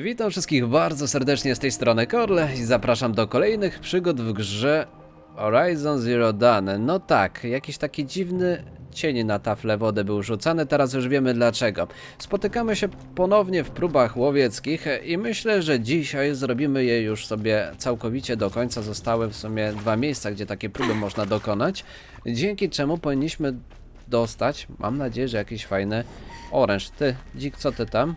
Witam wszystkich bardzo serdecznie z tej strony Korle i zapraszam do kolejnych przygód w grze Horizon Zero Dawn. No tak, jakiś taki dziwny cień na tafle wody był rzucany, teraz już wiemy dlaczego. Spotykamy się ponownie w próbach łowieckich i myślę, że dzisiaj zrobimy je już sobie całkowicie do końca. Zostały w sumie dwa miejsca, gdzie takie próby można dokonać, dzięki czemu powinniśmy dostać, mam nadzieję, że jakiś fajny oręż. Ty, dzik, co ty tam?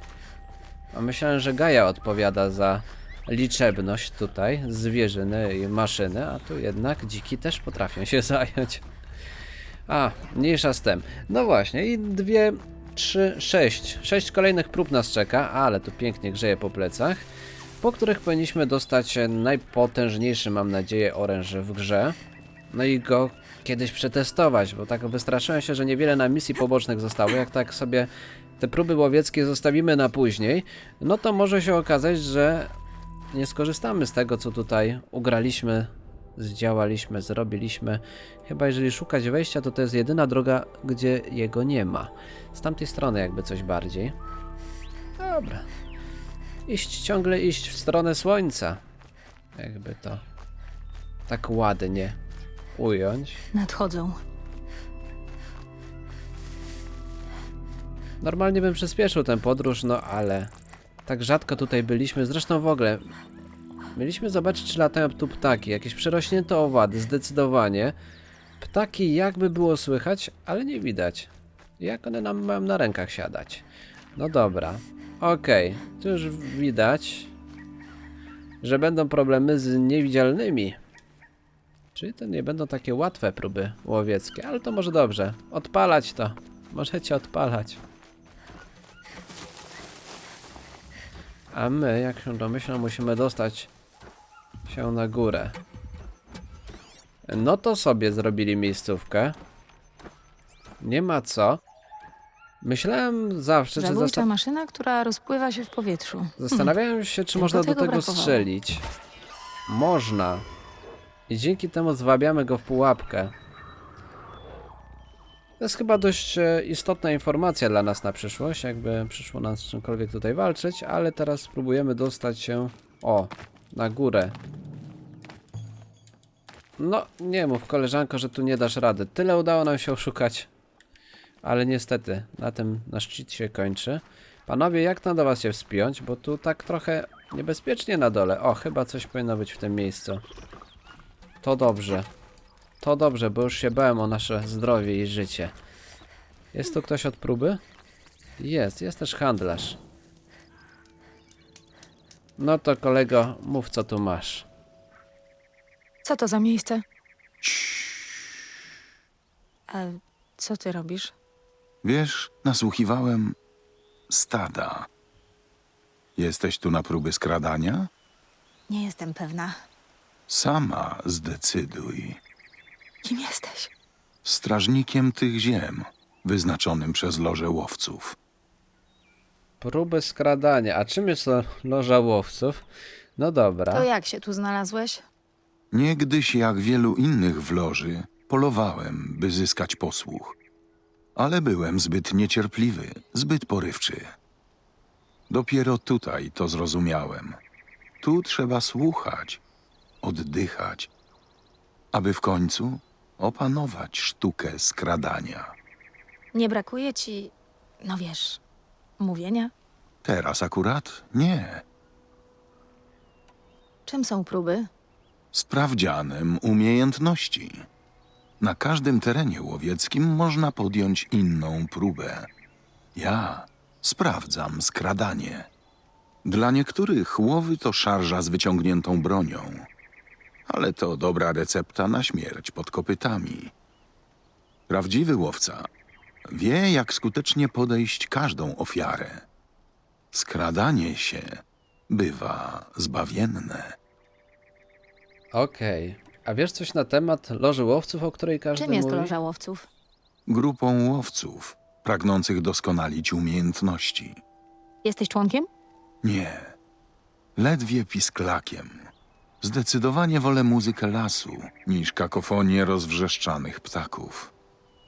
Myślałem, że Gaja odpowiada za liczebność tutaj zwierzyny i maszyny, a tu jednak dziki też potrafią się zająć. A, mniejsza z tym. No właśnie, i dwie, trzy, sześć. Sześć kolejnych prób nas czeka, ale tu pięknie grzeje po plecach, po których powinniśmy dostać najpotężniejszy, mam nadzieję, oręż w grze. No i go kiedyś przetestować, bo tak wystraszyłem się, że niewiele na misji pobocznych zostało. Jak tak sobie te próby łowieckie zostawimy na później, no to może się okazać, że nie skorzystamy z tego, co tutaj ugraliśmy, zdziałaliśmy, zrobiliśmy. Chyba jeżeli szukać wejścia, to to jest jedyna droga, gdzie jego nie ma. Z tamtej strony jakby coś bardziej. Dobra. Iść, ciągle iść w stronę słońca. Jakby to tak ładnie ująć. Nadchodzą. Normalnie bym przyspieszył tę podróż, no ale tak rzadko tutaj byliśmy. Zresztą w ogóle mieliśmy zobaczyć, czy latają tu ptaki. Jakieś przerośnięte owady, zdecydowanie. Ptaki jakby było słychać, ale nie widać. Jak one nam mają na rękach siadać? No dobra. Okej, tu już widać, że będą problemy z niewidzialnymi. Czyli to nie będą takie łatwe próby łowieckie, ale to może dobrze. Odpalać to. Możecie odpalać. A my, jak się domyślam, musimy dostać się na górę. No to sobie zrobili miejscówkę. Nie ma co. Myślałem zawsze, czy Zabójcza maszyna, która rozpływa się w powietrzu. zastanawiałem się, czy można do tego tego brakowało. strzelić. Można. I dzięki temu zwabiamy go w pułapkę. To jest chyba dość e, istotna informacja dla nas na przyszłość, jakby przyszło nam z czymkolwiek tutaj walczyć, ale teraz spróbujemy dostać się, o, na górę. No, nie mów koleżanko, że tu nie dasz rady. Tyle udało nam się oszukać. Ale niestety, na tym nasz szczyt się kończy. Panowie, jak na do was się wspiąć? Bo tu tak trochę niebezpiecznie na dole. O, chyba coś powinno być w tym miejscu. To dobrze. To dobrze, bo już się bałem o nasze zdrowie i życie. Jest tu ktoś od próby? Jest, jest też handlarz. No to kolego, mów co tu masz. Co to za miejsce? A co ty robisz? Wiesz, nasłuchiwałem stada. Jesteś tu na próby skradania? Nie jestem pewna. Sama zdecyduj. Kim jesteś? Strażnikiem tych ziem, wyznaczonym przez loże łowców. Próby skradania. A czym jest to loża łowców? No dobra. To jak się tu znalazłeś? Niegdyś, jak wielu innych w loży, polowałem, by zyskać posłuch. Ale byłem zbyt niecierpliwy, zbyt porywczy. Dopiero tutaj to zrozumiałem. Tu trzeba słuchać, oddychać, aby w końcu opanować sztukę skradania. Nie brakuje ci, no wiesz, mówienia? Teraz akurat nie. Czym są próby? sprawdzianem umiejętności. Na każdym terenie łowieckim można podjąć inną próbę. Ja sprawdzam skradanie. Dla niektórych łowy to szarża z wyciągniętą bronią, ale to dobra recepta na śmierć pod kopytami. Prawdziwy łowca wie, jak skutecznie podejść każdą ofiarę. Skradanie się bywa zbawienne. Okej. A wiesz coś na temat loży łowców, o której każdy Czym jest mówi? loża łowców? grupą łowców pragnących doskonalić umiejętności. Jesteś członkiem? Nie, ledwie pisklakiem. Zdecydowanie wolę muzykę lasu niż kakofonię rozwrzeszczanych ptaków.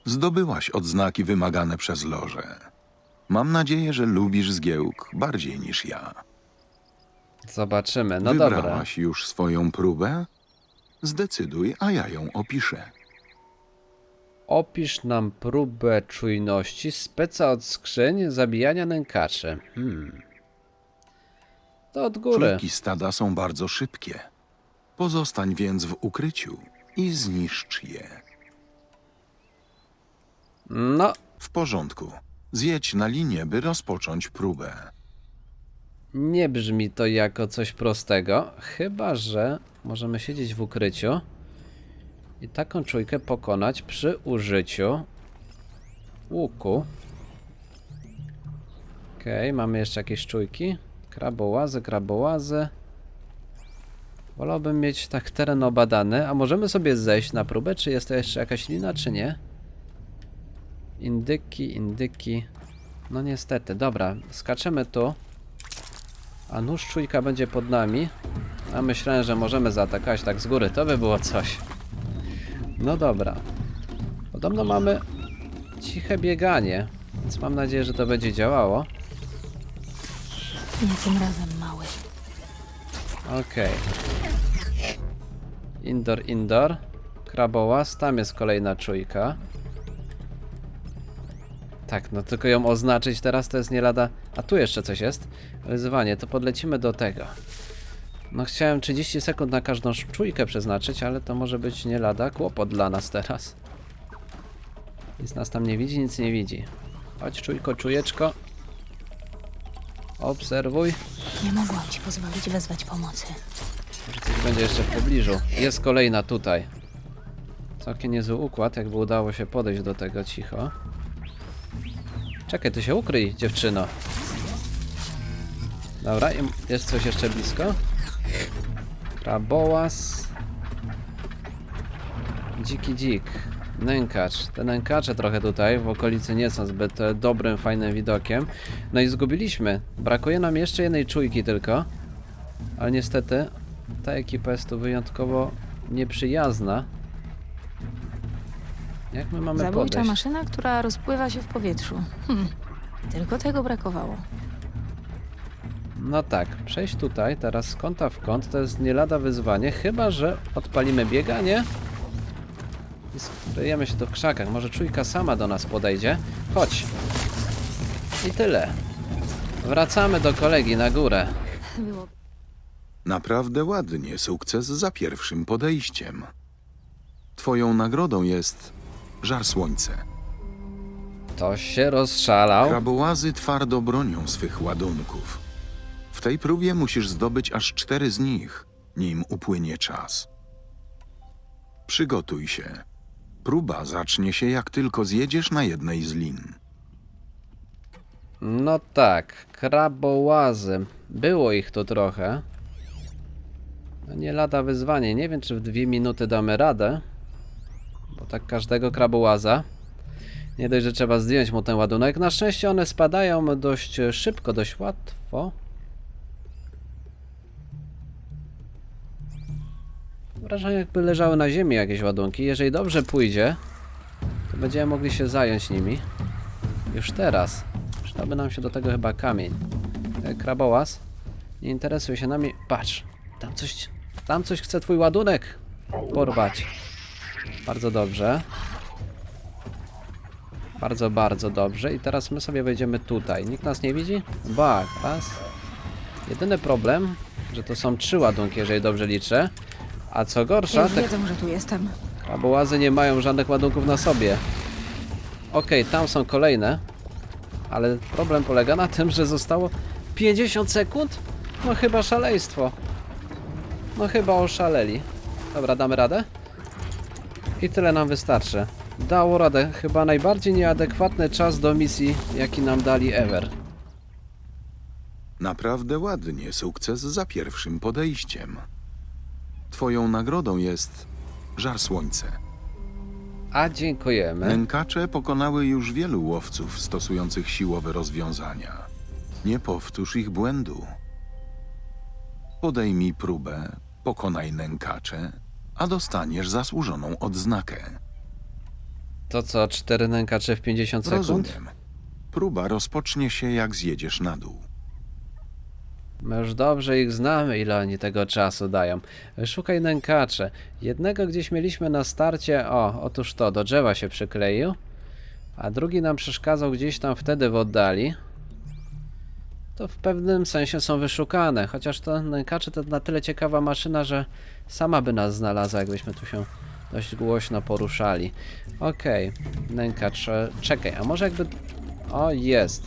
Zdobyłaś odznaki wymagane przez loże. Mam nadzieję, że lubisz zgiełk bardziej niż ja. Zobaczymy. No dobra. Wybrałaś już swoją próbę? Zdecyduj, a ja ją opiszę. Opisz nam próbę czujności speca od skrzyń zabijania nękaczy. Hmm. To od góry. Czujki stada są bardzo szybkie. Pozostań więc w ukryciu i zniszcz je. No, W porządku. Zjedź na linię, by rozpocząć próbę. nie brzmi to jako coś prostego, chyba że możemy siedzieć w ukryciu i taką czujkę pokonać przy użyciu łuku. Okej, mamy jeszcze jakieś czujki. Krabołazy, krabołazy. Wolałbym mieć tak teren obadany, a możemy sobie zejść na próbę, czy jest to jeszcze jakaś lina, czy nie? Indyki, indyki. No niestety, dobra, skaczemy tu. A nóż czujka będzie pod nami. A myślałem, że możemy zaatakować tak z góry. To by było coś. No dobra. Podobno mamy ciche bieganie, więc mam nadzieję, że to będzie działało. Nie tym razem, mały. Okej. Indoor, indoor. Krabołaz, tam jest kolejna czujka. Tak, no tylko ją oznaczyć teraz to jest nie lada. A tu jeszcze coś jest. Wyzwanie, to podlecimy do tego. No chciałem 30 sekund na każdą czujkę przeznaczyć, ale to może być nie lada kłopot dla nas teraz. Nic nas tam nie widzi, nic nie widzi. Chodź czujko, czujeczko. Obserwuj. Nie mogłam ci pozwolić wezwać pomocy. Może coś będzie jeszcze w pobliżu. Jest kolejna tutaj. Całkiem niezły układ, jakby udało się podejść do tego cicho. Czekaj, ty się ukryj, dziewczyno. Dobra, jest coś jeszcze blisko. Krabołaz. Dziki dzik. Nękacz. Te nękacze trochę tutaj w okolicy nie są zbyt e, dobrym, fajnym widokiem. No i zgubiliśmy. Brakuje nam jeszcze jednej czujki tylko. Ale niestety ta ekipa jest tu wyjątkowo nieprzyjazna. Jak my mamy Zabójcza podejść? maszyna, która rozpływa się w powietrzu. Hmm. Tylko tego brakowało. No tak, przejść tutaj, teraz z kąta w kąt, to jest nie lada wyzwanie, chyba że odpalimy bieganie i skryjemy się tu w krzakach. Może czujka sama do nas podejdzie. Chodź. I tyle. Wracamy do kolegi na górę. Było Naprawdę ładnie, sukces za pierwszym podejściem. Twoją nagrodą jest żar słońce. To się rozszalał. Krabołazy twardo bronią swych ładunków. W tej próbie musisz zdobyć aż cztery z nich, nim upłynie czas. Przygotuj się. Próba zacznie się, jak tylko zjedziesz na jednej z lin. No tak, krabołazy. Było ich tu trochę. No nie lada wyzwanie. Nie wiem, czy w dwie minuty damy radę. Bo tak każdego krabołaza. Nie dość, że trzeba zdjąć mu ten ładunek. Na szczęście one spadają dość szybko, dość łatwo. Wrażenie jakby leżały na ziemi jakieś ładunki. Jeżeli dobrze pójdzie, to będziemy mogli się zająć nimi. Już teraz. Przydałby nam się do tego chyba kamień. E, Krabołaz, nie interesuj się nami. Patrz, tam coś, tam coś chce twój ładunek porwać. Bardzo dobrze. Bardzo, bardzo dobrze. I teraz my sobie wejdziemy tutaj. Nikt nas nie widzi? Ba, raz. Jedyny problem, że to są trzy ładunki, jeżeli dobrze liczę. A co gorsza, te wiedzą, że tu jestem. Krabołazy nie mają żadnych ładunków na sobie. Okej, tam są kolejne. Ale problem polega na tym, że zostało 50 sekund? No chyba szaleństwo. No chyba oszaleli. Dobra, damy radę? I tyle nam wystarczy. Dało radę. Chyba najbardziej nieadekwatny czas do misji, jaki nam dali ever. Naprawdę ładnie, sukces za pierwszym podejściem. Twoją nagrodą jest żar słońce. A dziękujemy. Nękacze pokonały już wielu łowców stosujących siłowe rozwiązania. Nie powtórz ich błędu. Podejmij próbę, pokonaj nękacze, a dostaniesz zasłużoną odznakę. To co, cztery nękacze w 50 sekund? Rozumiem. Próba rozpocznie się, jak zjedziesz na dół. My już dobrze ich znamy, ile oni tego czasu dają. Szukaj nękacze. Jednego gdzieś mieliśmy na starcie. O, otóż to, do drzewa się przykleił. A drugi nam przeszkadzał gdzieś tam wtedy w oddali. To w pewnym sensie są wyszukane. Chociaż to nękacze to na tyle ciekawa maszyna, że sama by nas znalazła, jakbyśmy tu się dość głośno poruszali. Okej, nękacz. e, Czekaj, a może jakby. O, jest.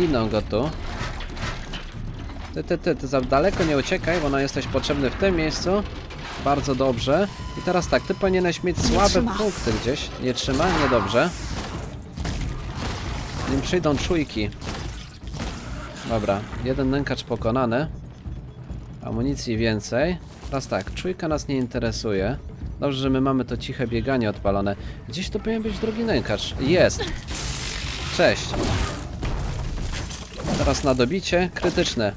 Miną go tu. Ty, ty, ty, ty za daleko nie uciekaj, bo no jesteś potrzebny w tym miejscu. Bardzo dobrze. I teraz tak, ty powinieneś mieć słabe punkty gdzieś. Nie trzyma? Niedobrze. Nim przyjdą czujki. Dobra, jeden nękacz pokonany. Amunicji więcej. Teraz tak, czujka nas nie interesuje. Dobrze, że my mamy to ciche bieganie odpalone. Gdzieś tu powinien być drugi nękacz. Jest! Cześć. Teraz na dobicie. Krytyczne.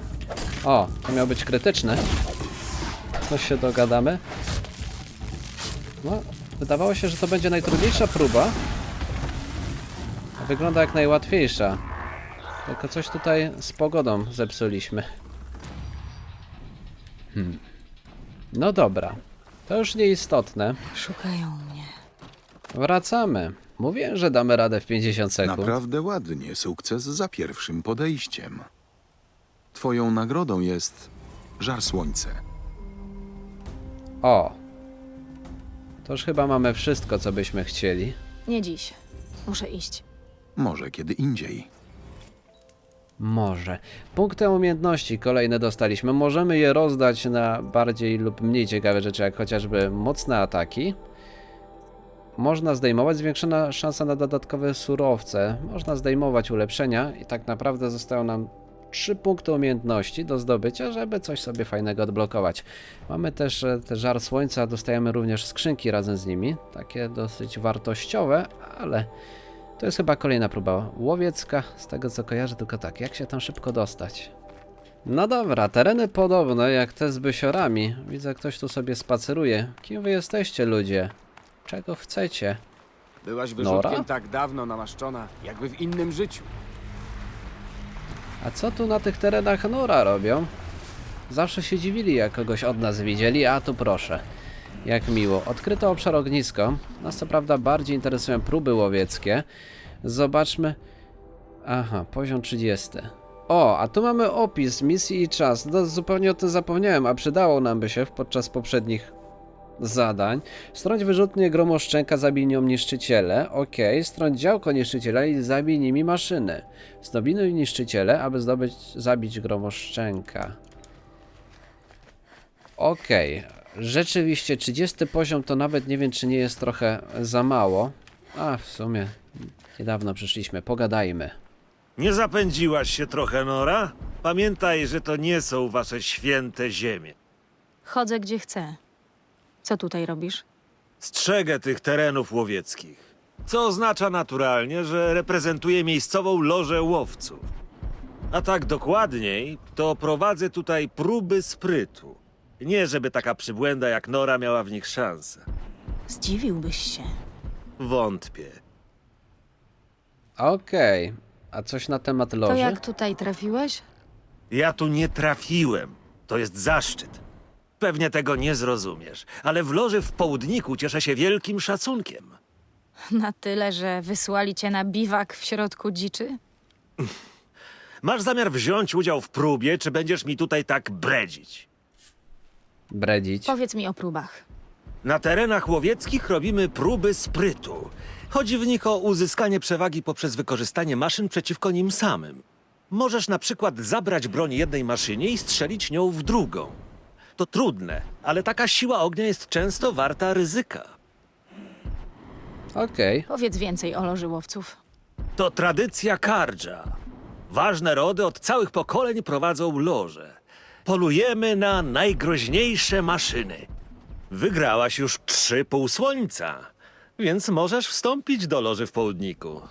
O, to miał być krytyczne. To się dogadamy. No, wydawało się, że to będzie najtrudniejsza próba. Wygląda jak najłatwiejsza. Tylko coś tutaj z pogodą zepsuliśmy. Hmm. No dobra. To już nieistotne. Szukają mnie. Wracamy. Mówiłem, że damy radę w 50 sekund. Naprawdę ładnie, sukces za pierwszym podejściem. Twoją nagrodą jest żar słońce. O. To już chyba mamy wszystko, co byśmy chcieli. Nie dziś. Muszę iść. Może kiedy indziej. Może. Punkty umiejętności kolejne dostaliśmy. Możemy je rozdać na bardziej lub mniej ciekawe rzeczy, jak chociażby mocne ataki. Można zdejmować zwiększona szansa na dodatkowe surowce. Można zdejmować ulepszenia i tak naprawdę zostają nam 3 punkty umiejętności do zdobycia, żeby coś sobie fajnego odblokować. Mamy też e, te żar słońca, dostajemy również skrzynki razem z nimi. Takie dosyć wartościowe, ale to jest chyba kolejna próba łowiecka, z tego co kojarzę, tylko tak, jak się tam szybko dostać? No dobra, tereny podobne jak te z bysiorami. Widzę, ktoś tu sobie spaceruje. Kim wy jesteście, ludzie? Czego chcecie? Byłaś Nora? wyrzutkiem tak dawno namaszczona, jakby w innym życiu. A co tu na tych terenach Nora robią? Zawsze się dziwili, jak kogoś od nas widzieli, a tu proszę. Jak miło. Odkryto obszar ognisko. Nas co prawda bardziej interesują próby łowieckie. Zobaczmy. Aha, poziom 30. O, a tu mamy opis misji i czas. No, zupełnie o tym zapomniałem, a przydało nam by się podczas poprzednich zadań. Strąć wyrzutnie gromoszczenka, zabij nią niszczyciele. Ok, strąć działko niszczyciela i zabij nimi maszyny. Zdobinuj niszczyciele, aby zdobyć, zabić gromoszczenka. Okej, rzeczywiście 30 poziom to nawet nie wiem czy nie jest trochę za mało. A w sumie niedawno przyszliśmy, pogadajmy. Nie zapędziłaś się trochę, Nora? Pamiętaj, że to nie są wasze święte ziemie. Chodzę gdzie chcę. Co tutaj robisz? Strzegę tych terenów łowieckich. Co oznacza naturalnie, że reprezentuję miejscową lożę łowców. A tak dokładniej, to prowadzę tutaj próby sprytu. Nie, żeby taka przybłęda jak Nora miała w nich szansę. Zdziwiłbyś się. Wątpię. Okej, a coś na temat To loży? jak tutaj trafiłeś? Ja tu nie trafiłem. To jest zaszczyt. Pewnie tego nie zrozumiesz, ale w loży w południku cieszę się wielkim szacunkiem. Na tyle, że wysłali cię na biwak w środku dziczy? Masz zamiar wziąć udział w próbie, czy będziesz mi tutaj tak bredzić? Bredzić. Powiedz mi o próbach. Na terenach łowieckich robimy próby sprytu. Chodzi w nich o uzyskanie przewagi poprzez wykorzystanie maszyn przeciwko nim samym. Możesz na przykład zabrać broń jednej maszynie i strzelić nią w drugą. To trudne, ale taka siła ognia jest często warta ryzyka. Okej, Powiedz więcej o loży łowców. To tradycja kardża. Ważne rody od całych pokoleń prowadzą loże. Polujemy na najgroźniejsze maszyny. Wygrałaś już trzy półsłońca, więc możesz wstąpić do loży w południku.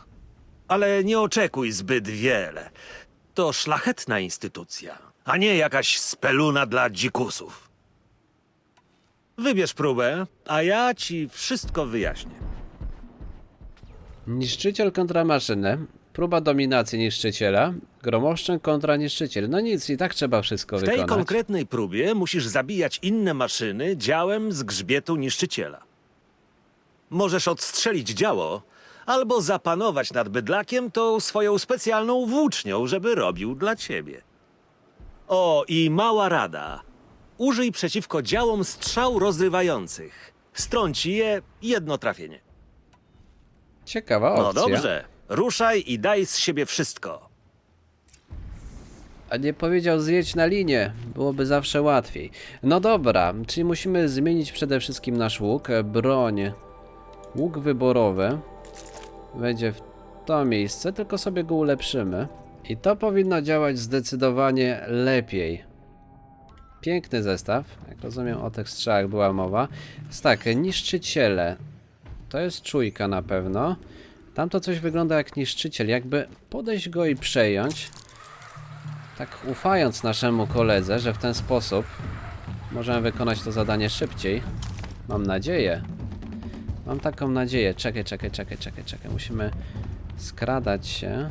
Ale nie oczekuj zbyt wiele. To szlachetna instytucja, a nie jakaś speluna dla dzikusów. Wybierz próbę, a ja ci wszystko wyjaśnię. niszczyciel kontra maszyny. Próba dominacji niszczyciela. Gromoszczęk kontra niszczyciel. No nic, i tak trzeba wszystko W tej wykonać. konkretnej próbie musisz zabijać inne maszyny działem z grzbietu niszczyciela. Możesz odstrzelić działo, albo zapanować nad bydlakiem tą swoją specjalną włócznią, żeby robił dla ciebie. O, i mała rada. Użyj przeciwko działom strzał rozrywających. Strąci je jedno trafienie. Ciekawa No opcja. dobrze, ruszaj i daj z siebie wszystko. A nie powiedział zjedź na linię, byłoby zawsze łatwiej. No dobra, czyli musimy zmienić przede wszystkim nasz łuk, broń. Łuk wyborowy wejdzie w to miejsce, tylko sobie go ulepszymy. I to powinno działać zdecydowanie lepiej. Piękny zestaw, jak rozumiem o tych strzałach była mowa. Jest tak, niszczyciele. To jest czujka na pewno. Tamto coś wygląda jak niszczyciel, jakby podejść go i przejąć tak ufając naszemu koledze, że w ten sposób możemy wykonać to zadanie szybciej. Mam nadzieję. Mam taką nadzieję. Czekaj, czekaj, czekaj, czekaj, czekaj. Musimy skradać się.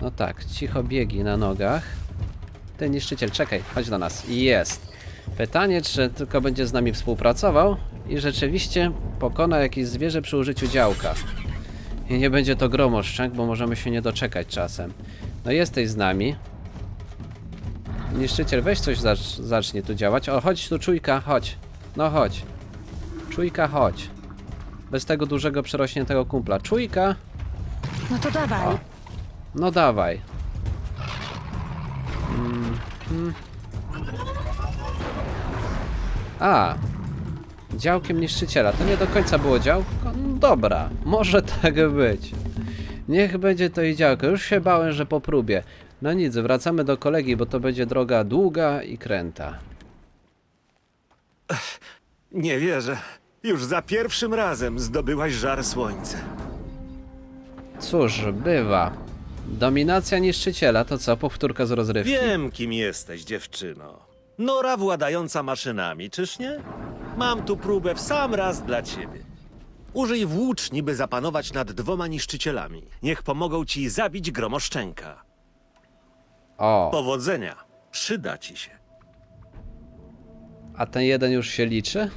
No tak, cicho biegi na nogach. Ten niszczyciel, czekaj, chodź do nas. Jest. Pytanie, czy tylko będzie z nami współpracował i rzeczywiście pokona jakieś zwierzę przy użyciu działka. I nie będzie to gromoszczęk, bo możemy się nie doczekać czasem. No jesteś z nami. Niszczyciel, weź coś zacz, zacznie tu działać. O, chodź tu, czujka, chodź. No chodź. Czujka, chodź. Bez tego dużego przerośniętego kumpla. Czujka, No to dawaj. O. no dawaj. Mhm. A. Działkiem niszczyciela. To nie do końca było działko? No dobra, może tak być. Niech będzie to i działko. Już się bałem, że po próbie. No nic, wracamy do kolegi, bo to będzie droga długa i kręta. Nie wierzę. Już za pierwszym razem zdobyłaś żar słońca. Cóż, bywa. Dominacja niszczyciela to co? Powtórka z rozrywki. Wiem, kim jesteś, dziewczyno. Nora władająca maszynami, czyż nie? Mam tu próbę w sam raz dla ciebie. Użyj włóczni, by zapanować nad dwoma niszczycielami. Niech pomogą ci zabić gromoszczęka. O, Powodzenia. Przyda ci się. a ten jeden już się liczy?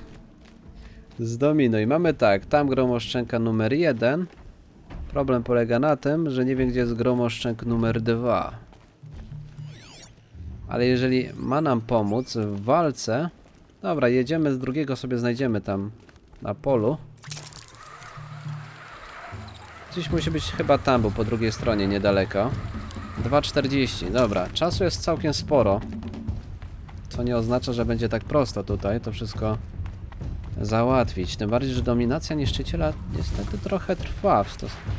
Zdominuj. Mamy tak, tam gromoszczęka numer jeden. Problem polega na tym, że nie wiem gdzie jest gromoszczęk numer dwa. Ale jeżeli ma nam pomóc w walce... Dobra, jedziemy z drugiego, sobie znajdziemy tam na polu. Gdzieś musi być chyba tam, bo po drugiej stronie niedaleko. 2.40, dobra, czasu jest całkiem sporo. Co nie oznacza, że będzie tak prosto tutaj to wszystko załatwić. Tym bardziej, że dominacja niszczyciela niestety trochę trwa w stosunku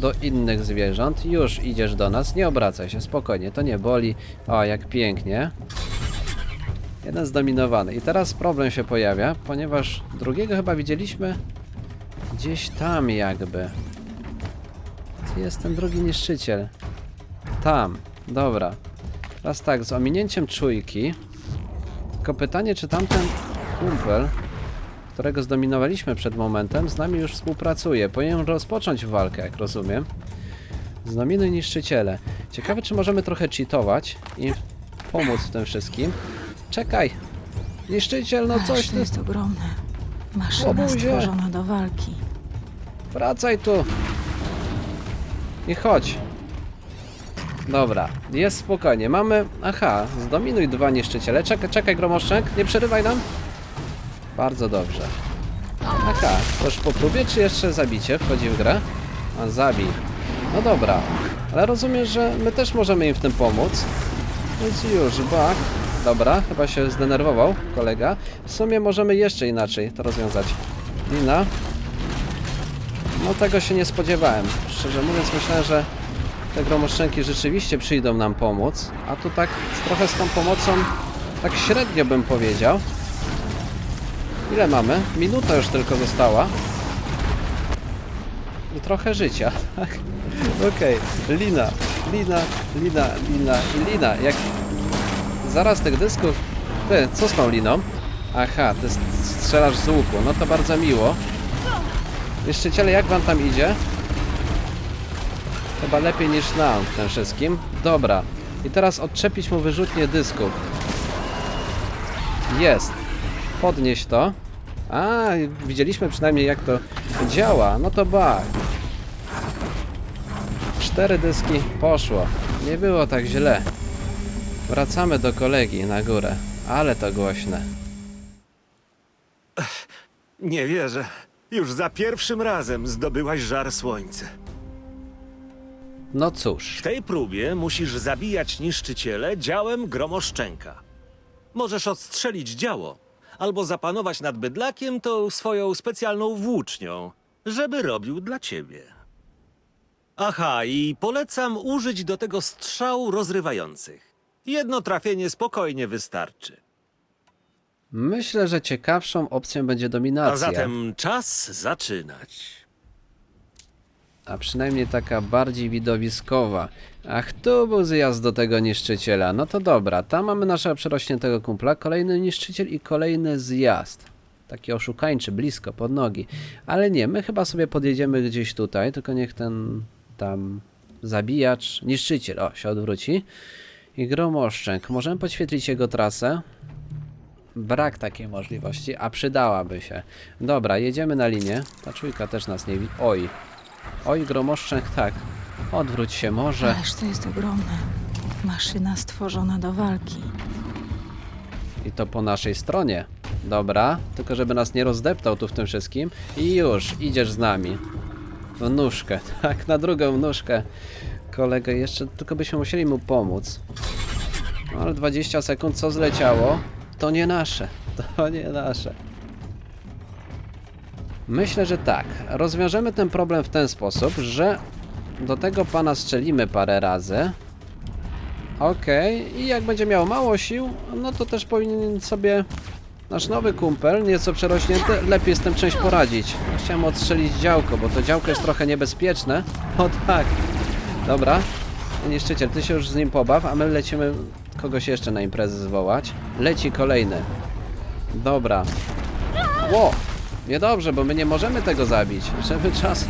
do innych zwierząt. Już idziesz do nas, nie obracaj się, spokojnie, to nie boli. O, jak pięknie. Jeden zdominowany. I teraz problem się pojawia, ponieważ drugiego chyba widzieliśmy gdzieś tam jakby. Gdzie jest ten drugi niszczyciel? Tam, dobra. Teraz tak, z ominięciem czujki. Tylko pytanie, czy tamten kumpel, którego zdominowaliśmy przed momentem, z nami już współpracuje. Powinien rozpocząć walkę, jak rozumiem. Znominuj niszczyciele. Ciekawe, czy możemy trochę cheatować i pomóc w tym wszystkim. Czekaj! Niszczyciel, no coś ty... jest ogromne. Maszyna Obuzie. stworzona do walki. Wracaj tu! I chodź. Dobra, jest spokojnie. Mamy. Aha, zdominuj dwa niszczyciele. Czekaj, czekaj, gromoszczęk, nie przerywaj nam. Bardzo dobrze. Aha, to już po próbie, czy jeszcze zabicie wchodzi w grę? A zabij. No dobra, ale rozumiem, że my też możemy im w tym pomóc. Więc już, bak. Dobra, chyba się zdenerwował kolega. W sumie możemy jeszcze inaczej to rozwiązać. Lina, no tego się nie spodziewałem. Szczerze mówiąc myślałem, że te gromoszczęki rzeczywiście przyjdą nam pomóc, a tu tak trochę z tą pomocą tak średnio bym powiedział. Ile mamy? Minuta już tylko została. I trochę życia, tak? Okej, lina, lina, lina, lina i lina. Jak zaraz tych dysków... Ty, co z tą liną? Aha, ty strzelasz z łuku, no to bardzo miło. Niszczyciele, jak wam tam idzie? Chyba lepiej niż nam w tym wszystkim. Dobra. I teraz odczepić mu wyrzutnie dysków. Jest. Podnieś to. A, widzieliśmy przynajmniej jak to działa. No to ba. Cztery dyski poszło. Nie było tak źle. Wracamy do kolegi na górę. Ale to głośne. Nie wierzę. Już za pierwszym razem zdobyłaś żar słońca. No cóż. W tej próbie musisz zabijać niszczyciele działem gromoszczenka. Możesz odstrzelić działo, albo zapanować nad bydlakiem tą swoją specjalną włócznią, żeby robił dla ciebie. Aha, i polecam użyć do tego strzał rozrywających. Jedno trafienie spokojnie wystarczy. Myślę, że ciekawszą opcją będzie dominacja. A zatem czas zaczynać. A przynajmniej taka bardziej widowiskowa. Ach, tu był zjazd do tego niszczyciela. No to dobra, tam mamy naszego przerośniętego kumpla, kolejny niszczyciel i kolejny zjazd. Taki oszukańczy, blisko, pod nogi. Ale nie, my chyba sobie podjedziemy gdzieś tutaj, tylko niech ten tam zabijacz, niszczyciel, o, się odwróci. I gromoszczęk. Możemy podświetlić jego trasę. Brak takiej możliwości, a przydałaby się. Dobra, jedziemy na linię. Ta czujka też nas nie widzi. Oj, Oj, gromoszczęk, tak. Odwróć się może. Ależ to jest ogromne. Maszyna stworzona do walki. I to po naszej stronie. Dobra, tylko żeby nas nie rozdeptał tu w tym wszystkim. I już, idziesz z nami. W nóżkę, tak, na drugą nóżkę. Kolegę, jeszcze tylko byśmy musieli mu pomóc. No, ale 20 sekund, co zleciało? To nie nasze, to nie nasze. Myślę, że tak. Rozwiążemy ten problem w ten sposób, że do tego pana strzelimy parę razy. Okej, i jak będzie miał mało sił, no to też powinien sobie nasz nowy kumpel, nieco przerośnięty, lepiej z tym czymś poradzić. Chciałem odstrzelić działko, bo to działko jest trochę niebezpieczne. O tak. Dobra. Niszczyciel, ty się już z nim pobaw, a my lecimy kogoś jeszcze na imprezę zwołać. Leci kolejny. Dobra. Ło! Niedobrze, bo my nie możemy tego zabić. Żeby czas...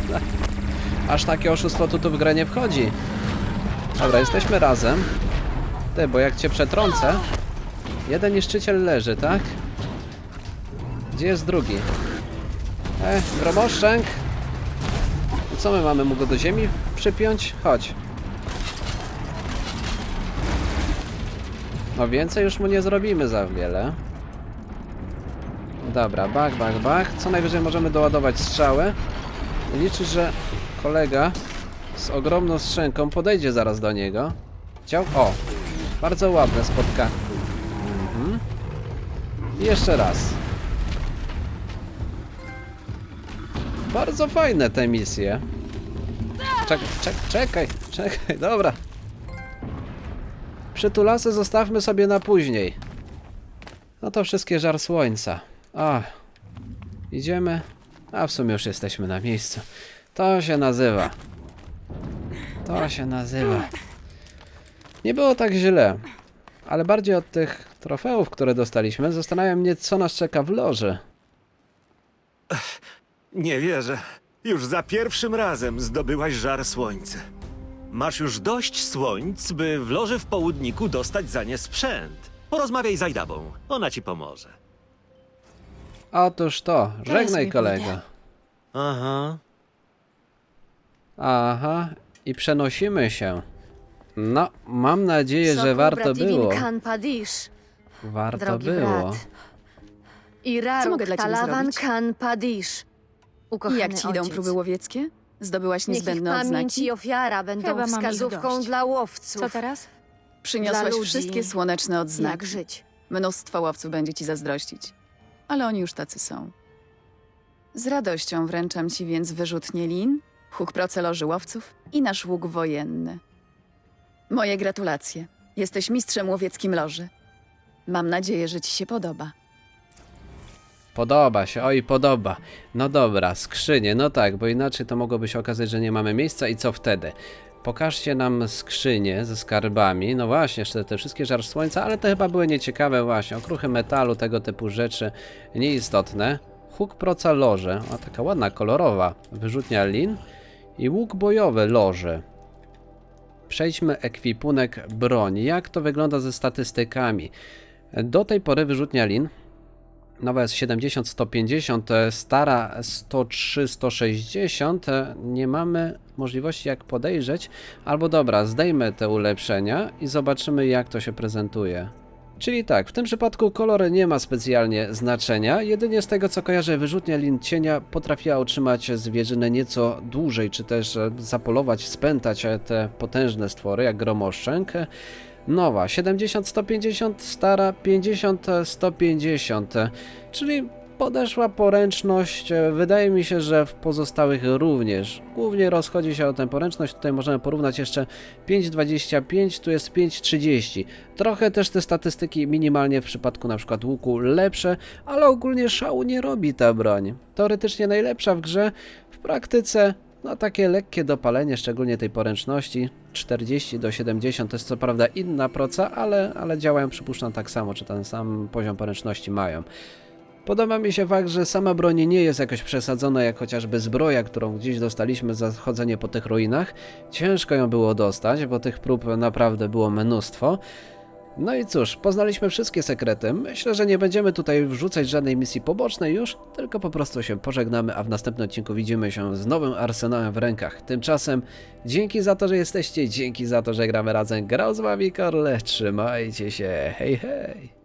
Aż takie oszustwo tu, tu w grę nie wchodzi. Dobra, jesteśmy razem. Ty, bo jak cię przetrącę... Jeden niszczyciel leży, tak? Gdzie jest drugi? E, gromoszczęk! I co my mamy mu go do ziemi przypiąć? Chodź. No więcej już mu nie zrobimy za wiele. Dobra, bach, bach, bach. Co najwyżej możemy doładować strzały. Liczy, że kolega z ogromną strzęką podejdzie zaraz do niego. Chciał... O! Bardzo ładne spotkanie. Mhm. I jeszcze raz. Bardzo fajne te misje. Czekaj, czek, czekaj, czekaj, dobra. Przytulasy zostawmy sobie na później. No to wszystkie żar słońca. A, idziemy. A w sumie już jesteśmy na miejscu. To się nazywa. To się nazywa. Nie było tak źle. Ale bardziej od tych trofeów, które dostaliśmy, zastanawia mnie, co nas czeka w loży. Nie wierzę. Już za pierwszym razem zdobyłaś żar słońca. Masz już dość słońc, by w loży w południku dostać za nie sprzęt. Porozmawiaj z Ajdabą, ona ci pomoże. Otóż to, żegnaj pójdę. Aha. Aha, i przenosimy się. No, mam nadzieję, że warto było. Warto drogi było. brat. I Co mogę dla ciebie Talawan zrobić? Padish. I Ukochany jak ci idą ojciec. próby łowieckie? Zdobyłaś Niech ich niezbędne pamięć odznaki? i ofiara będą Chyba mam ich wskazówką dość. dla łowców. Co teraz? dla Przyniosłaś ludzi. wszystkie słoneczne odznaki. Jak żyć. Mnóstwo łowców będzie ci zazdrościć. Ale oni już tacy są. Z radością wręczam ci więc wyrzutnie lin, huk proceloży łowców i nasz łuk wojenny. Moje gratulacje. Jesteś mistrzem łowieckim loży. Mam nadzieję, że ci się podoba. Podoba się, oj, podoba. No dobra, skrzynie, no tak, bo inaczej to mogłoby się okazać, że nie mamy miejsca i co wtedy? Pokażcie nam skrzynie ze skarbami. No właśnie, jeszcze te wszystkie żar słońca, ale to chyba były nieciekawe właśnie. Okruchy metalu, tego typu rzeczy nieistotne. Huk proca loże, a taka ładna, kolorowa. Wyrzutnia lin i łuk bojowy loży. Przejdźmy ekwipunek broni. Jak to wygląda ze statystykami? Do tej pory wyrzutnia lin Nowa jest 70-150, e, stara 103-160. e, Nie mamy możliwości jak podejrzeć. Albo dobra, zdejmę te ulepszenia i zobaczymy jak to się prezentuje. Czyli tak, w tym przypadku kolor nie ma specjalnie znaczenia, jedynie z tego co kojarzę wyrzutnia lin cienia potrafiła utrzymać zwierzynę nieco dłużej, czy też zapolować, spętać te potężne stwory jak gromoszczęk. Nowa 70-150, stara 50-150, czyli podeszła poręczność. Wydaje mi się, że w pozostałych również. Głównie rozchodzi się o tę poręczność. Tutaj możemy porównać jeszcze 5,25, tu jest 5,30. Trochę też te statystyki minimalnie w przypadku na przykład łuku lepsze, ale ogólnie szału nie robi ta broń. Teoretycznie najlepsza w grze, w praktyce no takie lekkie dopalenie, szczególnie tej poręczności, 40 do 70 to jest co prawda inna proca, ale, ale działają przypuszczam tak samo, czy ten sam poziom poręczności mają. Podoba mi się fakt, że sama broń nie jest jakoś przesadzona jak chociażby zbroja, którą gdzieś dostaliśmy za chodzenie po tych ruinach. Ciężko ją było dostać, bo tych prób naprawdę było mnóstwo. No i cóż, poznaliśmy wszystkie sekrety. Myślę, że nie będziemy tutaj wrzucać żadnej misji pobocznej już, tylko po prostu się pożegnamy, a w następnym odcinku widzimy się z nowym arsenałem w rękach. Tymczasem dzięki za to, że jesteście, dzięki za to, że gramy razem. Grał z wami Korle, trzymajcie się, hej hej!